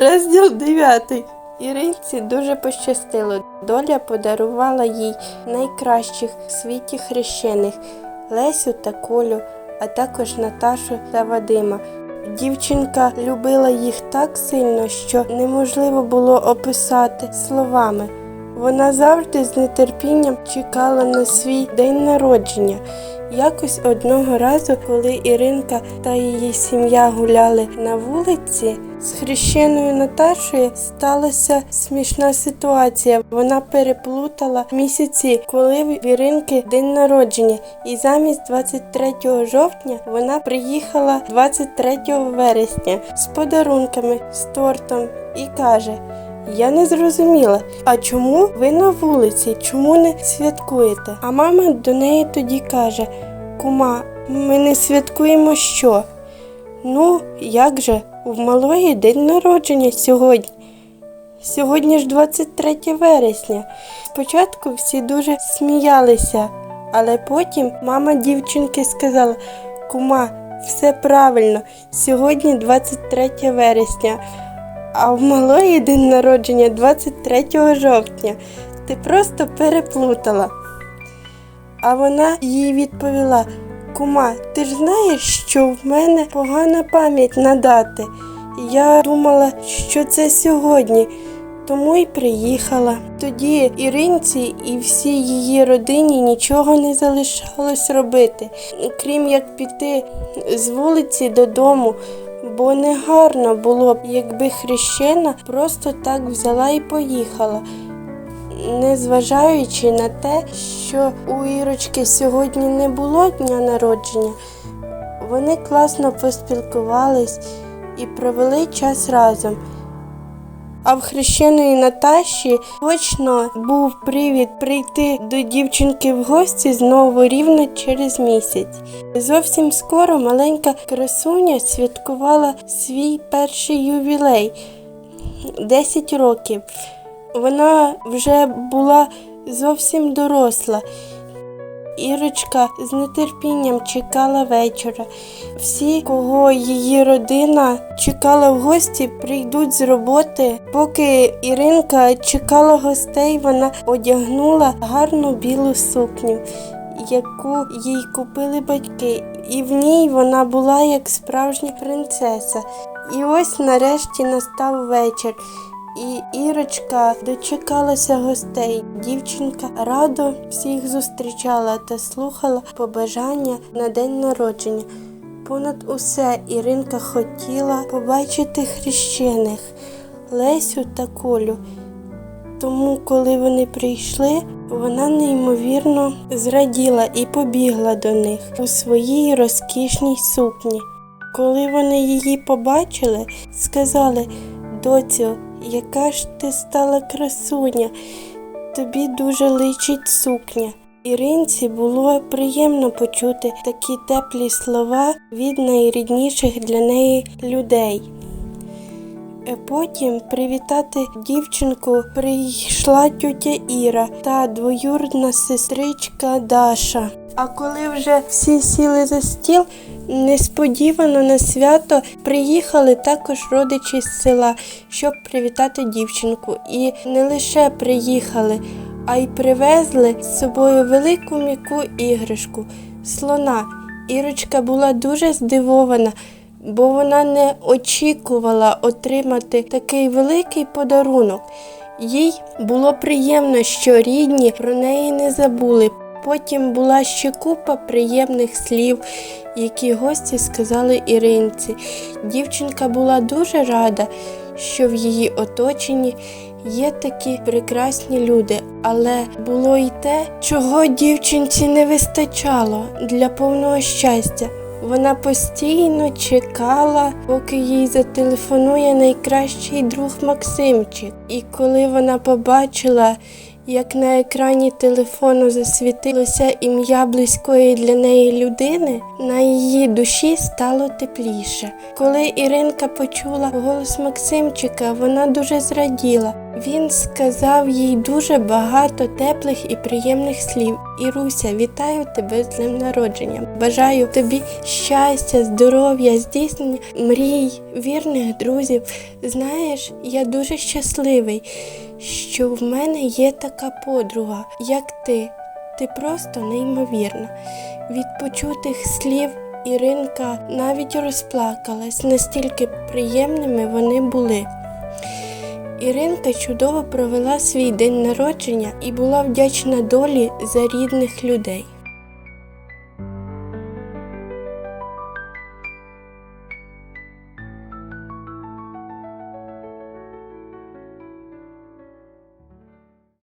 Розділ 9. Іринці дуже пощастило. Доля подарувала їй найкращих в світі хрещених Лесю та Колю, а також Наташу та Вадима. Дівчинка любила їх так сильно, що неможливо було описати словами. Вона завжди з нетерпінням чекала на свій день народження. Якось одного разу, коли Іринка та її сім'я гуляли на вулиці, з хрещеною Наташою сталася смішна ситуація. Вона переплутала місяці, коли в Іринки день народження, і замість 23 жовтня вона приїхала 23 вересня з подарунками, з тортом і каже. Я не зрозуміла, а чому ви на вулиці? Чому не святкуєте? А мама до неї тоді каже: Кума, ми не святкуємо що? Ну, як же, в малої день народження сьогодні. Сьогодні ж 23 вересня. Спочатку всі дуже сміялися, але потім мама дівчинки сказала: Кума, все правильно, сьогодні 23 вересня. А в малої день народження 23 жовтня. Ти просто переплутала. А вона їй відповіла: Кума, ти ж знаєш, що в мене погана пам'ять на дати. Я думала, що це сьогодні, тому й приїхала. Тоді Іринці і всій її родині нічого не залишалось робити, крім як піти з вулиці додому бо негарно було б, якби хрещена просто так взяла і поїхала. Незважаючи на те, що у Ірочки сьогодні не було дня народження, вони класно поспілкувались і провели час разом. А в хрещеної Наташі точно був привід прийти до дівчинки в гості знову рівно через місяць. Зовсім скоро маленька красуня святкувала свій перший ювілей 10 років. Вона вже була зовсім доросла. Ірочка з нетерпінням чекала вечора. Всі, кого її родина чекала в гості, прийдуть з роботи. Поки Іринка чекала гостей, вона одягнула гарну білу сукню, яку їй купили батьки, і в ній вона була як справжня принцеса. І ось нарешті настав вечір. І Ірочка дочекалася гостей. Дівчинка радо всіх зустрічала та слухала побажання на день народження. Понад усе Іринка хотіла побачити хрещених Лесю та Колю. Тому, коли вони прийшли, вона неймовірно зраділа і побігла до них у своїй розкішній сукні. Коли вони її побачили, сказали доцю, яка ж ти стала красуня, тобі дуже личить сукня. Іринці було приємно почути такі теплі слова від найрідніших для неї людей. Е, Потім привітати дівчинку прийшла тьотя Іра та двоюрідна сестричка Даша. А коли вже всі сіли за стіл, несподівано на свято приїхали також родичі з села, щоб привітати дівчинку. І не лише приїхали, а й привезли з собою велику м'яку іграшку слона. Ірочка була дуже здивована, бо вона не очікувала отримати такий великий подарунок. Їй було приємно, що рідні про неї не забули. Потім була ще купа приємних слів, які гості сказали Іринці. Дівчинка була дуже рада, що в її оточенні є такі прекрасні люди, але було й те, чого дівчинці не вистачало для повного щастя. Вона постійно чекала, поки їй зателефонує найкращий друг Максимчик. І коли вона побачила, як на екрані телефону засвітилося ім'я близької для неї людини, на її душі стало тепліше. Коли Іринка почула голос Максимчика, вона дуже зраділа. Він сказав їй дуже багато теплих і приємних слів. Іруся, вітаю тебе з днем народження. Бажаю тобі щастя, здоров'я, здійснення мрій, вірних друзів. Знаєш, я дуже щасливий, що в мене є така подруга, як ти. Ти просто неймовірна. Від почутих слів Іринка навіть розплакалась, настільки приємними вони були. Іринка чудово провела свій день народження і була вдячна долі за рідних людей.